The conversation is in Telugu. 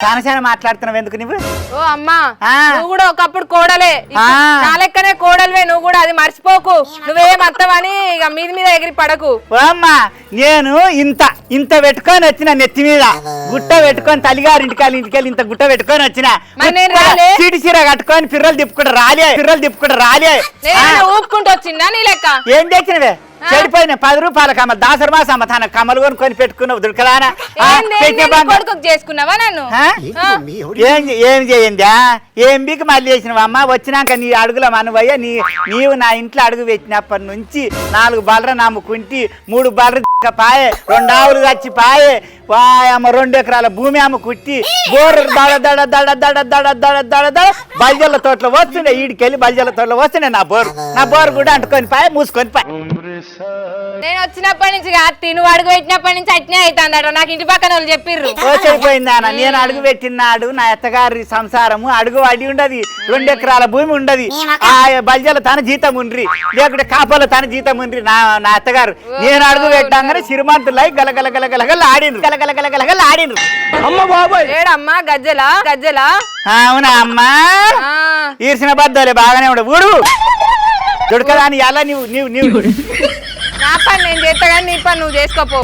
కానశాన మాట్లాడుతున్నావు ఎందుకు నువ్వు? ఓ అమ్మా ఆ. నువ్వు కూడా ఒకప్పుడు కోడలే. ఇప్పుడు ఆ. నా లెక్కనే కోడలువే నువ్వు కూడా అది మర్చిపోకు. నువ్వేం అత్తవని ఇక మీద మీద ఎగిరి పడకు. ఓ అమ్మా నేను ఇంత ఇంత పెట్టుకొని వచ్చిన నెత్తి మీద. గుట్ట పెట్టుకొని తల్లిగారింటికి వెళ్ళి ఇంటికి వెళ్ళి ఇంత గుట్ట పెట్టుకొని వచ్చిన. మరి నేను రాలే? చీటి చీర కట్టుకొని పిర్రలు తిప్పుకుంటా రాలే పిర్రలు తిప్పుకుంటా రాలే. నేను ఊపుకుంటూ వచ్చిందా నీ లెక్క? ఏం తెచ్చినవే చెడిపోయిన పది రూపాయల కమ్మ దాసరి మాస అమ్మ తన కమ్మలు కొని పెట్టుకున్నావు దుడకలానా? చేసుకున్నావా నన్ను? ఏం ఏం చేయందా? ఏం బీకి మళ్ళీ చేసినవా అమ్మ? వచ్చినాక నీ అడుగుల మనవయ్య నీ నీవు నా ఇంట్లో అడుగు పెట్టినప్పటి నుంచి నాలుగు బలర నమ్ముకుంటి మూడు బలర పాయే రెండు ఆవులు చచ్చి పాయే వాయమ్మ రెండు ఎకరాల భూమి అమ్మ కుట్టి బోర్రు దడ దడ దడ దడ దడ దడ దడ దడ బల్జల తోటలో వస్తుండే ఈడికెళ్ళి బల్జల తోటలో వస్తుండే నా బోరు నా బోరు కూడా అంటుకొని పాయ మూసుకొని పాయ. నేను వచ్చినప్పటి నుంచి తిను అడుగు పెట్టినప్పటి నుంచి అట్నే అవుతుందట నాకు ఇంటి పక్కన వాళ్ళు చెప్పిర్రు. ఓసైపోయింది అన్న నేను అడుగు పెట్టినాడు నా అత్తగారి సంసారము అడుగు అడి ఉండదు. రెండు ఎకరాల భూమి ఉండదు. ఆ బల్జల తన జీతం ఉండ్రి. లేకుంటే కాపల తన జీతం ఉండ్రి. నా నా అత్తగారు. నేను అడుగు పెట్టాగానే సిరిమంతులై గలగల గలగలగల ఆడిను గలగల గలగలగల ఆడిను. ఏడమ్మా గజ్జలా? గజ్జలా? అవునా అమ్మా? ఈర్చిన బద్దలే బాగానే ఉండవు ఊడు. దొడకదాని ఎలా నీవు నీవు నీవు నా పని నేను చేస్తా కానీ నీ పని నువ్వు చేసుకోపో.